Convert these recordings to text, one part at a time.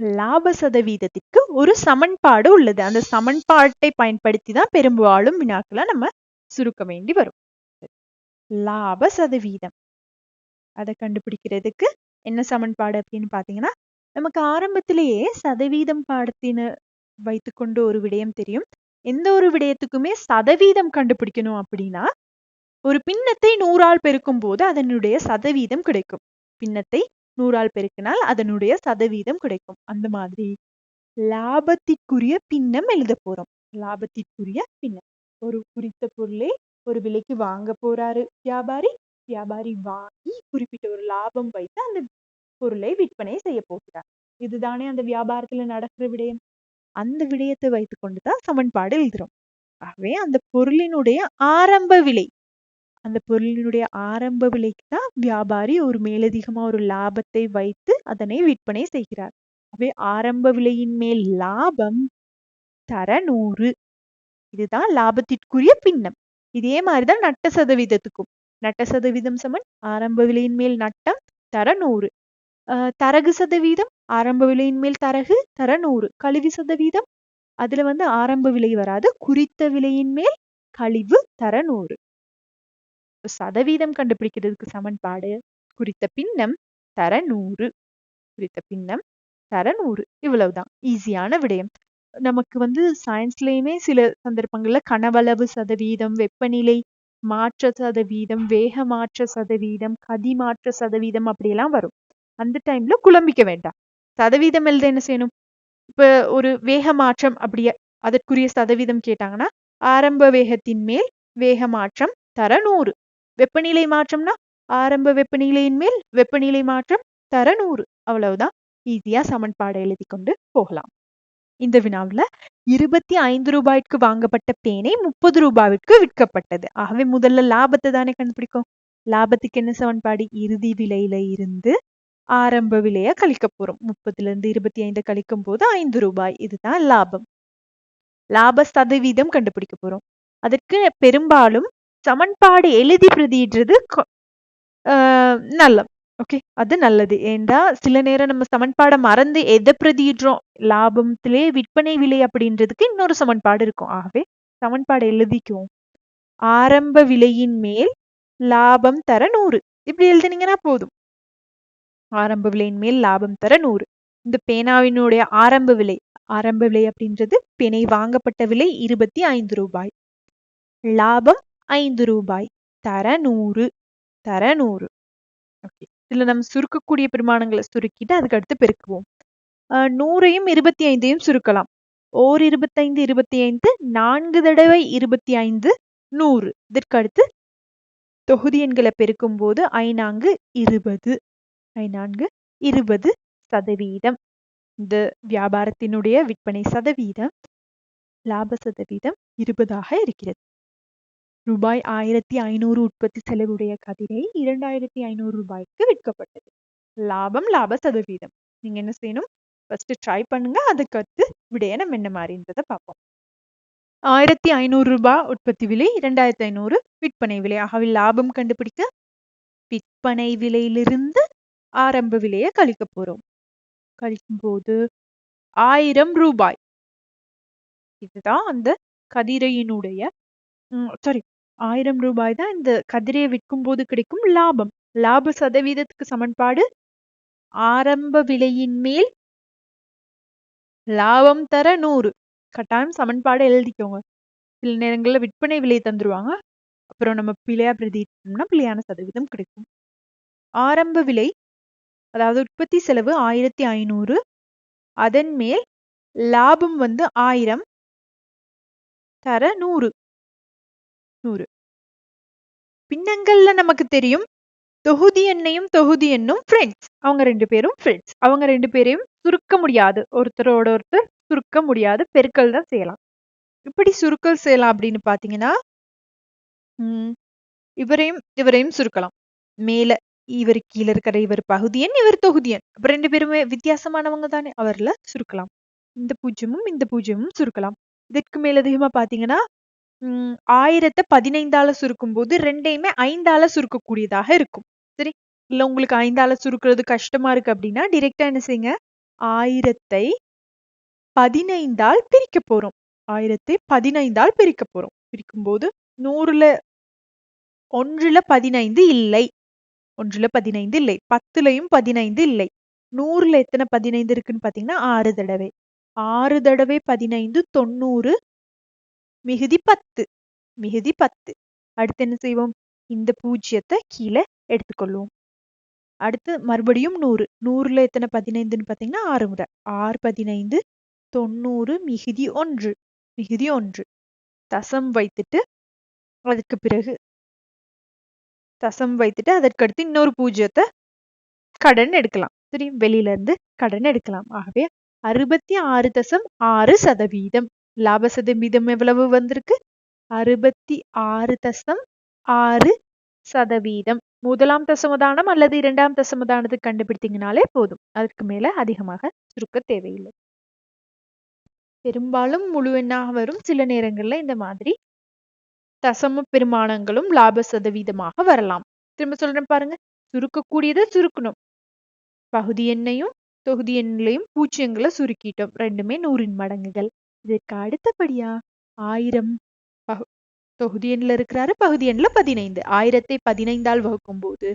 லாப சதவீதத்திற்கு ஒரு சமன்பாடு உள்ளது. அந்த சமன்பாட்டை பயன்படுத்தி தான் பெரும்பாலும் வினாக்களை நம்ம சுருக்க வேண்டி வரும். லாப சதவீதம் அதை கண்டுபிடிக்கிறதுக்கு என்ன சமன்பாடு அப்படின்னு பாத்தீங்கன்னா நமக்கு ஆரம்பத்திலேயே சதவீதம் பாடத்தின்னு வைத்துக்கொண்டு ஒரு விடயம் தெரியும். எந்த ஒரு விடயத்துக்குமே சதவீதம் கண்டுபிடிக்கணும் அப்படின்னா ஒரு பின்னத்தை நூறால் பெருக்கும் போது அதனுடைய சதவீதம் கிடைக்கும். பின்னத்தை நூறால் பெருக்கினால் அதனுடைய சதவீதம் கிடைக்கும். அந்த மாதிரி லாபத்திற்குரிய பின்னம் எழுத போறோம். லாபத்திற்குரிய பின்னம். ஒரு குறித்த பொருளை ஒரு விலைக்கு வாங்க போறாரு வியாபாரி. வியாபாரி வாங்கி குறிப்பிட்ட ஒரு லாபம் வைத்து அந்த பொருளை விற்பனை செய்ய போகிறார். இதுதானே அந்த வியாபாரத்துல நடக்கிற விடயம். அந்த விடயத்தை வைத்துக் கொண்டுதான் சமன்பாடு எழுதுறோம். ஆகவே அந்த பொருளினுடைய ஆரம்ப விலை அந்த பொருளினுடைய ஆரம்ப விலைக்கு தான் வியாபாரி ஒரு மேலதிகமா ஒரு லாபத்தை வைத்து அதனை விற்பனை செய்கிறார். ஆகவே ஆரம்ப விலையின் மேல் லாபம் தர நூறு. இதுதான் லாபத்திற்குரிய பின்னம். இதே மாதிரிதான் நட்ட சதவீதத்துக்கும். நட்ட சதவீதம் சமன் ஆரம்ப விலையின் மேல் நட்டம் தர நூறு. தரகு சதவீதம் ஆரம்ப விலையின் மேல் தரகு தர நூறு. கழிவு சதவீதம் அதுல வந்து ஆரம்ப விலை வராது. குறித்த விலையின் மேல் கழிவு தர நூறு. சதவீதம் கண்டுபிடிக்கிறதுக்கு சமன்பாடு குறித்த பின்னம் தர நூறு குறித்த பின்னம் தர நூறு இவ்வளவுதான். ஈஸியான விடயம். நமக்கு வந்து சயின்ஸ்லயுமே சில சந்தர்ப்பங்கள்ல கனவளவு சதவீதம் வெப்பநிலை மாற்ற சதவீதம் வேக மாற்ற சதவீதம் கதி மாற்ற சதவீதம் அப்படியெல்லாம் வரும். அந்த டைம்ல குழம்பிக்க வேண்டாம். சதவீதம் எழுத என்ன செய்யணும்? இப்ப ஒரு வேக மாற்றம் அப்படியே அதற்குரிய சதவீதம் கேட்டாங்கன்னா ஆரம்ப வேகத்தின் மேல் வேக மாற்றம் தர நூறு வெப்பநிலை மாற்றம்னா ஆரம்ப வெப்பநிலையின் மேல் வெப்பநிலை மாற்றம் தர நூறு. அவ்வளவுதான். ஈஸியா சமன்பாடு எழுதி கொண்டு போகலாம். இந்த வினாவுல இருபத்தி ஐந்து ரூபாய்க்கு வாங்கப்பட்ட பேனை முப்பது ரூபாய்க்கு விற்கப்பட்டது. ஆகவே முதல்ல லாபத்தை தானே கண்டுபிடிக்கும்? லாபத்துக்கு என்ன சமன்பாடு? இறுதி விலையில இருந்து ஆரம்ப விலைய கழிக்க போறோம். முப்பதுல இருந்து இருபத்தி ஐந்து கழிக்கும் போது ஐந்து ரூபாய். இதுதான் லாபம். லாப சதவீதம் கண்டுபிடிக்க போறோம். அதற்கு பெரும்பாலும் சமன்பாடு எழுதி பிரதியிடுறது நல்ல ஓகே? அது நல்லது. ஏண்டா சில நேரம் நம்ம சமன்பாடை மறந்து எதை பிரதியிடுறோம்? லாபத்திலே விற்பனை விலை அப்படின்றதுக்கு இன்னொரு சமன்பாடு இருக்கும். ஆகவே சமன்பாடு எழுதிக்குவோம். ஆரம்ப விலையின் மேல் லாபம் தர நூறு. இப்படி எழுதினீங்கன்னா போதும். ஆரம்ப விலையின் மேல் லாபம் தர நூறு. இந்த பேனாவினுடைய ஆரம்ப விலை ஆரம்ப விலை அப்படின்றது பேனை வாங்கப்பட்ட விலை இருபத்தி ஐந்து ரூபாய். லாபம் ஐந்து ரூபாய். தர நூறு. தர நூறு. ஓகே. இதுல நம்ம சுருக்கக்கூடிய பெருமானங்களை சுருக்கிட்டு அதுக்கு அடுத்து பெருக்குவோம். நூறையும் இருபத்தி ஐந்தையும் சுருக்கலாம். ஓர் இருபத்தைந்து இருபத்தி ஐந்து நான்கு தடவை இருபத்தி ஐந்து நூறு. இதற்கு அடுத்து தொகுதி எண்களை பெருக்கும் போது ஐநான்கு இருபது. ஐநான்கு இருபது சதவீதம். இந்த வியாபாரத்தினுடைய விற்பனை சதவீதம். லாப சதவீதம் இருபதாக இருக்கிறது. ரூபாய் ஆயிரத்தி ஐநூறு உற்பத்தி செலவுடைய கதிரை இரண்டாயிரத்தி ஐநூறு ரூபாய்க்கு விற்கப்பட்டது. லாபம் லாப சதவீதம் நீங்க என்ன செய்யணும்? ஃபர்ஸ்ட் ட்ரை பண்ணுங்க. அதுக்கடுத்து விடைய நம்ம என்ன மாதிரின்றத பார்ப்போம். ஆயிரத்தி ஐநூறு ரூபாய் உற்பத்தி விலை இரண்டாயிரத்தி ஐநூறு விற்பனை விலை. ஆகவே லாபம் கண்டுபிடிக்க விற்பனை விலையிலிருந்து ஆரம்ப விலையை கழிக்க போறோம். கழிக்கும் போது ஆயிரம் ரூபாய். இதுதான் அந்த கதிரையினுடைய சாரி ஆயிரம் ரூபாய் தான் இந்த கதிரையை விற்கும் போது கிடைக்கும் லாபம். லாப சதவீதத்துக்கு சமன்பாடு ஆரம்ப விலையின் மேல் லாபம் தர நூறு. கட்டாயம் சமன்பாடு எழுதிக்கோங்க. சில நேரங்களில் விற்பனை விலை தந்துருவாங்க. அப்புறம் நம்ம பிழையா பிரதிட்டோம்னா பிழையான சதவீதம் கிடைக்கும். ஆரம்ப விலை அதாவது உற்பத்தி செலவு ஆயிரத்தி ஐநூறு. அதன் மேல் லாபம் வந்து ஆயிரம் தர நூறு. பின்னங்கள்ல நமக்கு தெரியும் தொகுதி எண்ணையும் தொகுதி எண்ணும் ஃப்ரெண்ட்ஸ் அவங்க ரெண்டு பேரும் ஃப்ரெண்ட்ஸ் அவங்க ரெண்டு பேரையும் சுருக்க முடியாது. ஒருத்தரோட ஒருத்தர் சுருக்க முடியாது. பெருக்கல் தான் செய்யலாம். இப்படி சுருக்கல் செய்யலாம் அப்படின்னு பாத்தீங்கன்னா உம் இவரையும் இவரையும் சுருக்கலாம். மேல இவர் கீழே இருக்கிற இவர் பகுதியன் இவர் தொகுதியன் அப்ப ரெண்டு பேருமே வித்தியாசமானவங்க தானே. அவர்ல சுருக்கலாம். இந்த பூஜ்யமும் இந்த பூஜ்யமும் சுருக்கலாம். இதற்கு மேலதிகமா பாத்தீங்கன்னா உம் ஆயிரத்தை பதினைந்தால சுருக்கும் போது ரெண்டையுமே ஐந்தால சுருக்கக்கூடியதாக இருக்கும். சரி இல்ல உங்களுக்கு ஐந்தால சுருக்குறது கஷ்டமா இருக்கு அப்படின்னா டிரெக்டா என்ன செய்யுங்க? ஆயிரத்தை பதினைந்தால் பிரிக்க போறோம். ஆயிரத்தை பதினைந்தால் பிரிக்க போறோம். பிரிக்கும் போது நூறுல ஒன்றுல பதினைந்து இல்லை. ஒன்றுல பதினைந்து இல்லை. பத்துலயும் பதினைந்து இல்லை. நூறுல எத்தனை பதினைந்து இருக்குன்னு பாத்தீங்கன்னா ஆறு தடவை. ஆறு தடவை பதினைந்து தொண்ணூறு மிகுதி பத்து மிகுதி பத்து. அடுத்து என்ன செய்வோம்? இந்த பூஜ்ஜியத்தை கீழே எடுத்துக்கொள்வோம். அடுத்து மறுபடியும் நூறு. நூறுல எத்தனை? பதினைந்துன்னு பாத்தீங்கன்னா ஆறு முறை. ஆறு பதினைந்து தொண்ணூறு மிகுதி ஒன்று. மிகுதி ஒன்று. தசம் வைத்துட்டு அதுக்கு பிறகு தசம் வைத்துட்டு அதற்கடுத்து இன்னொரு பூஜ்ஜியத்தை கடன் எடுக்கலாம். சரி வெளியில இருந்து கடன் எடுக்கலாம். ஆகவே அறுபத்தி ஆறு தசம் ஆறு சதவீதம். லாப சதவீதம் எவ்வளவு வந்திருக்கு? அறுபத்தி ஆறு தசம் ஆறு சதவீதம். முதலாம் தசமதானம் அல்லது இரண்டாம் தசமதானத்தை கண்டுபிடித்தீங்கனாலே போதும். அதற்கு மேல அதிகமாக சுருக்க தேவையில்லை. பெரும்பாலும் முழு எண்ணாக வரும். சில நேரங்கள்ல இந்த மாதிரி தசம பெருமானங்களும் லாப சதவீதமாக வரலாம். திரும்ப சொல்றேன் பாருங்க. சுருக்கக்கூடியதை சுருக்கணும். பகுதி எண்ணையும் தொகுதி எண்ணிலையும் பூஜ்ஜியங்களை சுருக்கிட்டோம். ரெண்டுமே நூறின் மடங்குகள். இதற்கு அடுத்தபடியா ஆயிரம் பகு தொகுதி எண்ல இருக்கிறாரு. பகுதி எண்ல பதினைந்து. ஆயிரத்தை பதினைந்தால் வகுக்கும் போது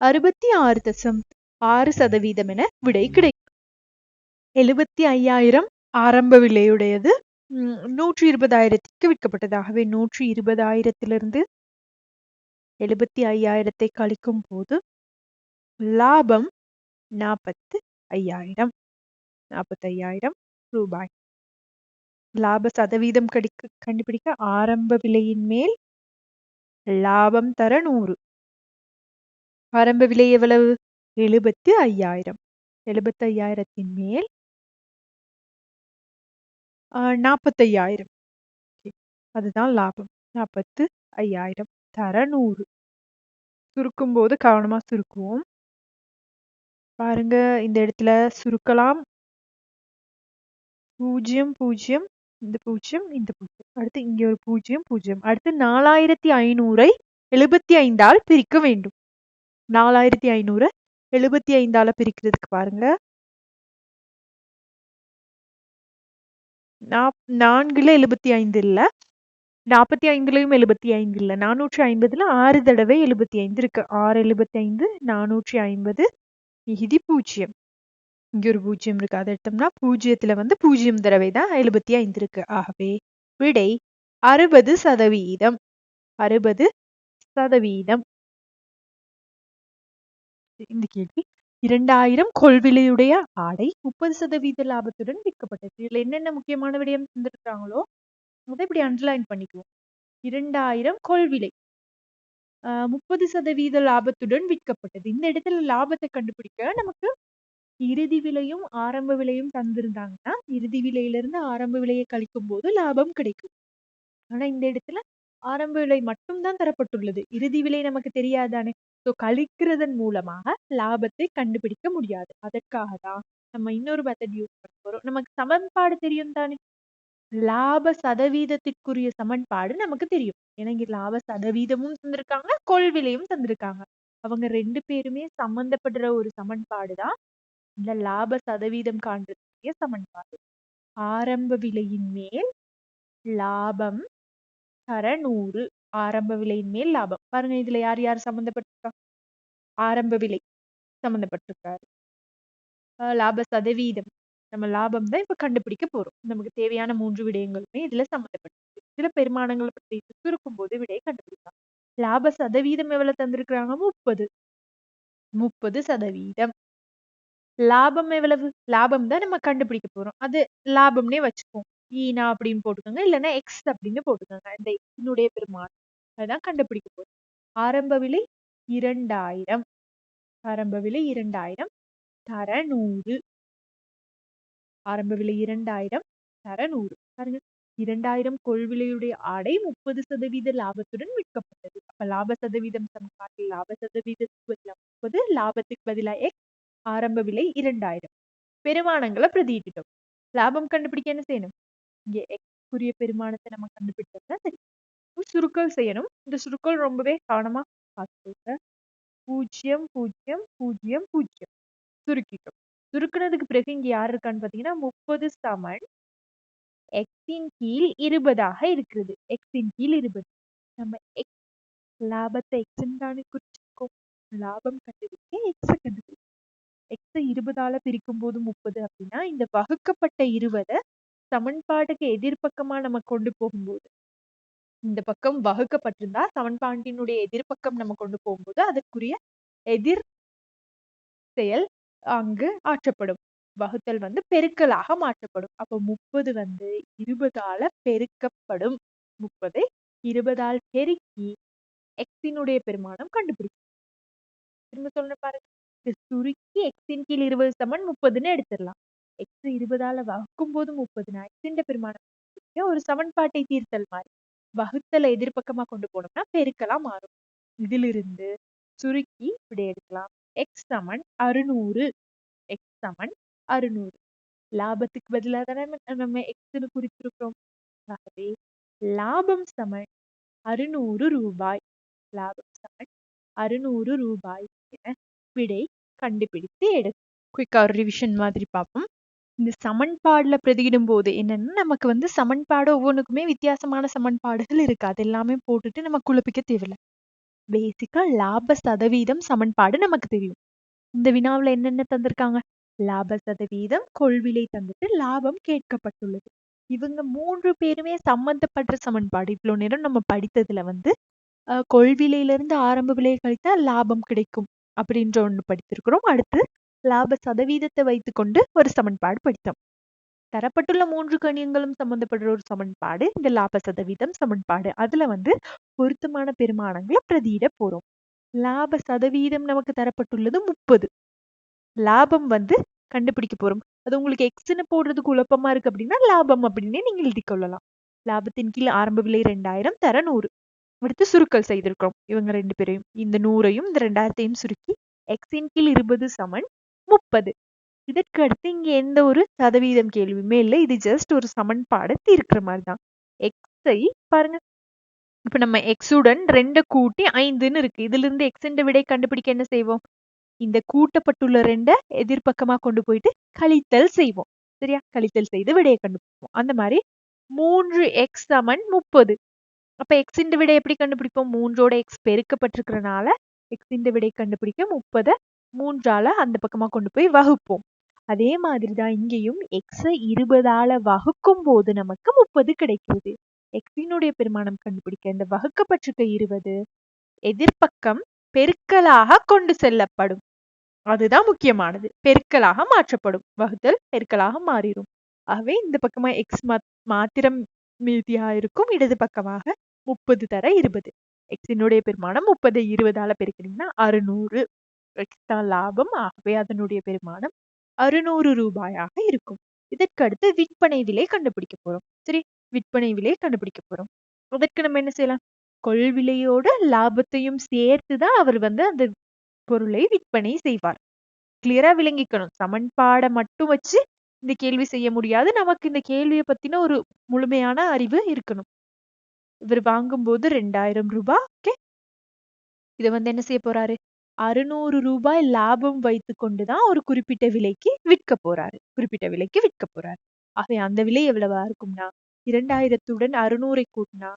அறுபத்தி ஆறு தசம் ஆறு சதவீதம் என விடை கிடைக்கும். எழுபத்தி ஐயாயிரம் ஆரம்ப விலையுடையது. நூற்றி இருபதாயிரத்திற்கு விற்கப்பட்டதாகவே நூற்றி இருபதாயிரத்திலிருந்து எழுபத்தி ஐயாயிரத்தை கழிக்கும் போது லாபம் நாற்பத்து ஐயாயிரம். நாற்பத்தையாயிரம் ரூபாய். லாப சதவீதம் கடிக்க கண்டுபிடிக்க ஆரம்ப விலையின் மேல் லாபம் தர நூறு. ஆரம்ப விலை எவ்வளவு? எழுபத்தி ஐயாயிரம். எழுபத்தி ஐயாயிரத்தின் மேல் நாற்பத்தையாயிரம். அதுதான் லாபம். நாற்பத்து ஐயாயிரம் தர நூறு. சுருக்கும் போது கவனமா சுருக்குவோம். பாருங்க இந்த இடத்துல சுருக்கலாம். பூஜ்ஜியம் பூஜ்ஜியம் இந்த பூஜ்ஜியம் இந்த பூஜ்ஜியம் அடுத்து இங்க ஒரு பூஜ்ஜியம் பூஜ்ஜியம் அடுத்து நாலாயிரத்தி ஐநூறை எழுபத்தி ஐந்தால் பிரிக்க வேண்டும். நாலாயிரத்தி ஐநூறு எழுபத்தி ஐந்தால பிரிக்கிறதுக்கு பாருங்க. நான்குல எழுபத்தி ஐந்து இல்ல. நாற்பத்தி ஐந்துலயும் எழுபத்தி ஐந்து இல்ல. நானூற்றி ஐம்பதுல ஆறு தடவை எழுபத்தி ஐந்து இருக்கு. ஆறு எழுபத்தி ஐந்து நானூற்றி ஐம்பது. மிகுதி பூஜ்ஜியம் இங்கே ஒரு பூஜ்ஜியம் இருக்கு. அதை எடுத்தோம்னா பூஜ்ஜியத்துல வந்து பூஜ்ஜியம் தடவை தான் எழுபத்தி ஐந்து இருக்கு. ஆகவே விடை அறுபது சதவீதம். அறுபது சதவீதம். இந்த கேள்வி இரண்டாயிரம் கொள்விலையுடைய ஆடை முப்பது சதவீத லாபத்துடன் விற்கப்பட்டது. இதுல என்னென்ன முக்கியமான விடயம் தந்திருக்காங்களோ அதை இப்படி அண்டர்லைன் பண்ணிக்குவோம். இரண்டாயிரம் கொள்விலை. ஆஹ் முப்பது சதவீத லாபத்துடன் விற்கப்பட்டது. இந்த இடத்துல லாபத்தை கண்டுபிடிக்க நமக்கு இறுதி விலையும் ஆரம்ப விலையும் தந்திருந்தாங்கன்னா இறுதி விலையிலிருந்து ஆரம்ப விலையை கழிக்கும் போது லாபம் கிடைக்கும். ஆனா இந்த இடத்துல ஆரம்ப விலை மட்டும்தான் தரப்பட்டுள்ளது. இறுதி விலை நமக்கு தெரியாதானே? ஸோ கழிக்கிறதன் மூலமாக லாபத்தை கண்டுபிடிக்க முடியாது. அதற்காக தான் நம்ம இன்னொரு மெத்தட் யூஸ் பண்ண போறோம். நமக்கு சமன்பாடு தெரியும் தானே? லாப சதவீதத்திற்குரிய சமன்பாடு நமக்கு தெரியும். ஏன்னா இங்க லாப சதவீதமும் தந்திருக்காங்க கொள்விலையும் தந்திருக்காங்க. அவங்க ரெண்டு பேருமே சம்பந்தப்படுற ஒரு சமன்பாடு தான் இந்த லாப சதவீதம் காண்றதுக்குரிய சமன்பாடு. ஆரம்ப விலையின் மேல் லாபம் தர நூறு ஆரம்ப விலையின் மேல் லாபம். பாருங்க இதுல யார் யார் சம்பந்தப்பட்டிருக்கா ஆரம்ப விலை சம்பந்தப்பட்டிருக்காரு லாப சதவீதம். நம்ம லாபம் தான் இப்ப கண்டுபிடிக்க போறோம். நமக்கு தேவையான மூன்று விடயங்களுமே இதுல சம்பந்தப்பட்டிருக்கு சில பெருமானங்களை பற்றி சுருக்கும் போது விடையை கண்டுபிடிக்கலாம். லாப சதவீதம் எவ்வளவு தந்திருக்கிறாங்க? முப்பது. முப்பது சதவீதம். லாபம் எவ்வளவு? லாபம் தான் நம்ம கண்டுபிடிக்க போறோம். அது லாபம்னே வச்சுப்போம் ஈனா e அப்படின்னு போட்டுக்கோங்க. இல்லைன்னா எக்ஸ் அப்படின்னு போட்டுக்கோங்க. இந்த எக்ஸினுடைய பெருமானம் அதுதான் கண்டுபிடிக்க போறோம். ஆரம்ப விலை இரண்டாயிரம். ஆரம்ப விலை இரண்டாயிரம். தர நூறு. ஆரம்ப விலை இரண்டாயிரம். தர நூறு. பாருங்க. இரண்டாயிரம் கொள்விலையுடைய ஆடை முப்பது சதவீத லாபத்துடன் விற்கப்பட்டது. அப்ப லாப சதவீதம் சமன்பாட்டில் லாப சதவீதத்துக்கு பதிலாக முப்பது லாபத்துக்கு பதிலாக எக்ஸ் ஆரம்ப விலை இரண்டாயிரம். பெருமானங்களை பிரதியிட்டுட்டோம் லாபம் கண்டுபிடிக்க என்ன செய்யணும்? இங்கே எக்ஸ்க்குரிய பெருமானத்தை நம்ம கண்டுபிடிச்சோம்னா சரி. சுருக்கல் செய்யணும். இந்த சுருக்கல் ரொம்பவே கவனமா பார்த்துக்கோங்க. பூஜ்ஜியம் பூஜ்ஜியம் பூஜ்ஜியம் பூஜ்ஜியம் சுருக்கிட்டோம். சுருக்குனதுக்கு பிறகு இங்க யார் இருக்கான்னு பாத்தீங்கன்னா முப்பது சமன் எக்ஸின் கீழ் இருபதாக இருக்கிறது. எக்ஸின் கீழ் இருபது. நம்ம எக்ஸ் லாபத்தை எக்ஸ்ன்னு தானே குறிச்சிருக்கோம். லாபம் கண்டுபிடிக்க எக்ஸை கண்டுபிடிக்கும் எக்ஸ இருபதால பிரிக்கும் போது முப்பது அப்படின்னா இந்த வகுக்கப்பட்ட இருபதை சமன்பாட்டுக்கு எதிர்பக்கமா நம்ம கொண்டு போகும்போது இந்த பக்கம் வகுக்கப்பட்டிருந்தா சமன்பாட்டினுடைய எதிர்பக்கம் நம்ம கொண்டு போகும்போது அதற்குரிய எதிர் செயல் அங்கு ஆற்றப்படும். வகுத்தல் வந்து பெருக்கலாக மாற்றப்படும். அப்போ முப்பது வந்து இருபதால பெருக்கப்படும். முப்பதை இருபதால் பெருக்கி எக்ஸினுடைய பெருமானம் கண்டுபிடிக்கும். திரும்ப சொல்ற பாருங்க. சுருக்கி எக்ஸின் கீழ் இருபது சமன் முப்பதுன்னு எடுத்துடலாம். எக்ஸ் இருபதால வகுக்கும் போது முப்பதுனா எக்ஸின் பெருமானம் ஒரு சமன்பாட்டை தீர்த்தல் மாதிரி. வகுத்தலை எதிர்பக்கமா கொண்டு போனோம்னா பெருக்கலா மாறும். இதிலிருந்து சுருக்கி இப்படி எடுக்கலாம். எக்ஸ் சமன் அறுநூறு. எக்ஸ் சமன் அறுநூறு. லாபத்துக்கு பதிலாக தானே நம்ம எக்ஸ்னு குறித்திருக்கிறோம் ஆகவே லாபம் சமன் அறுநூறு ரூபாய். லாபம் சமன் அறுநூறு ரூபாய் என விடை கண்டுபிடித்து எடு. குயிக்கா ஒரு ரிவிஷன் மாதிரி பார்ப்போம். இந்த சமன்பாடுல பிரதியிடும் போது என்னன்னா நமக்கு வந்து சமன்பாடு ஒவ்வொன்றுக்குமே வித்தியாசமான சமன்பாடுகள் இருக்கு. அது எல்லாமே போட்டுட்டு நம்ம குழப்பிக்க தேவையில்லை. பேசிக்கா லாப சதவீதம் சமன்பாடு நமக்கு தெரியும். இந்த வினாவுல என்னென்ன தந்திருக்காங்க? லாப சதவீதம் கொள்விலை தந்துட்டு லாபம் கேட்கப்பட்டுள்ளது. இவங்க மூன்று பேருமே சம்பந்தப்படுற சமன்பாடு. இவ்வளவு நேரம் நம்ம படித்ததுல வந்து கொள்விலையில இருந்து ஆரம்ப விலையை கழித்தா லாபம் கிடைக்கும். அப்படின்ற ஒன்று படித்திருக்கிறோம். அடுத்து லாப சதவீதத்தை வைத்துக்கொண்டு ஒரு சமன்பாடு படித்தோம். தரப்பட்டுள்ள மூன்று கணியங்களும் சம்பந்தப்படுற ஒரு சமன்பாடு இந்த லாப சதவீதம் சமன்பாடு. அதுல வந்து பொருத்தமான பெருமானங்களை பிரதியிட போறோம். லாப சதவீதம் நமக்கு தரப்பட்டுள்ளது முப்பது. லாபம் வந்து கண்டுபிடிக்க போறோம். அது உங்களுக்கு எக்ஸ்னு போடுறது குழப்பமா இருக்கு அப்படின்னா லாபம் அப்படின்னே நீங்க எழுதி கொள்ளலாம். லாபத்தின் கீழ் ஆரம்ப விலை ரெண்டாயிரம் தர நூறு. விடுத்து சுருக்கல் செய்திருக்கிறோம். இவங்க ரெண்டு பேரையும். இந்த நூறையும் இந்த ரெண்டாயிரத்தையும் சுருக்கி எக்ஸின் கீழ் இருபது சமன் முப்பது. இதற்கு அடுத்து இங்க எந்த ஒரு சதவீதம் கேள்வியுமே இல்லை. இது ஜஸ்ட் ஒரு சமன்பாடு தீர்க்கிற மாதிரி தான். எக்ஸை பாருங்க. இப்ப நம்ம எக்ஸுடன் ரெண்டை கூட்டி ஐந்துன்னு இருக்கு. இதுல இருந்து எக்ஸின் விடை கண்டுபிடிக்க என்ன செய்வோம்? இந்த கூட்டப்பட்டுள்ள ரெண்டை எதிர்பக்கமா கொண்டு போயிட்டு கழித்தல் செய்வோம். சரியா? கழித்தல் செய்து விடையை கண்டுபிடிப்போம். அந்த மாதிரி மூன்று எக்ஸ் சமன் முப்பது. அப்ப இந்த விடை எப்படி கண்டுபிடிப்போம்? மூன்றோட எக்ஸ் பெருக்கப்பட்டிருக்கிறனால எக்ஸின் விடை கண்டுபிடிக்க முப்பதை மூன்றால அந்த பக்கமா கொண்டு போய் வகுப்போம். அதே மாதிரிதான் இங்கேயும் எக்ஸை இருபதால வகுக்கும் போது நமக்கு முப்பது கிடைக்கிறது எக்ஸினுடைய பெருமானம் கண்டுபிடிக்க இந்த வகுக்கப்பட்டிருக்க இருபது எதிர்ப்பக்கம் பெருக்கலாக கொண்டு செல்லப்படும். அதுதான் முக்கியமானது. பெருக்கலாக மாற்றப்படும். வகுத்தல் பெருக்கலாக மாறிடும். ஆகவே இந்த பக்கமா எக்ஸ் மாத்திரம் மீதியா இருக்கும் இடது பக்கமாக முப்பது தர இருபது. எக்ஸினுடைய பெருமானம் முப்பது இருபதால பெருக்கிறீங்கன்னா அறுநூறு. எக்ஸ்ட்ரா லாபம். ஆகவே அதனுடைய பெருமானம் அறுநூறு ரூபாயாக இருக்கும். இதற்கு அடுத்து விற்பனை விலை கண்டுபிடிக்க போறோம். சரி விற்பனை விலை கண்டுபிடிக்க போறோம். அதற்கு நம்ம என்ன செய்யலாம்? கொள்விலையோட லாபத்தையும் சேர்த்துதான் அவர் வந்து அந்த பொருளை விற்பனை செய்வார். கிளியரா விளங்கிக்கணும். சமன்பாடை மட்டும் வச்சு இந்த கேள்வி செய்ய முடியாது. நமக்கு இந்த கேள்வியை பத்தின ஒரு முழுமையான அறிவு இருக்கணும். இவர் வாங்கும்போது ரெண்டாயிரம் ரூபாய் ஓகே இதை வந்து என்ன செய்ய போறாரு? அறுநூறு ரூபாய் லாபம் வைத்து கொண்டுதான் ஒரு குறிப்பிட்ட விலைக்கு விற்க போறாரு. குறிப்பிட்ட விலைக்கு விற்க போறாரு. ஆகவே அந்த விலை எவ்வளவா இருக்கும்னா இரண்டாயிரத்துடன் அறுநூறை கூட்டினா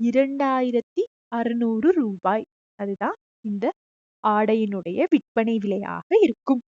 இரண்டாயிரத்தி அறுநூறு ரூபாய். அதுதான் இந்த ஆடையினுடைய விற்பனை விலையாக இருக்கும்.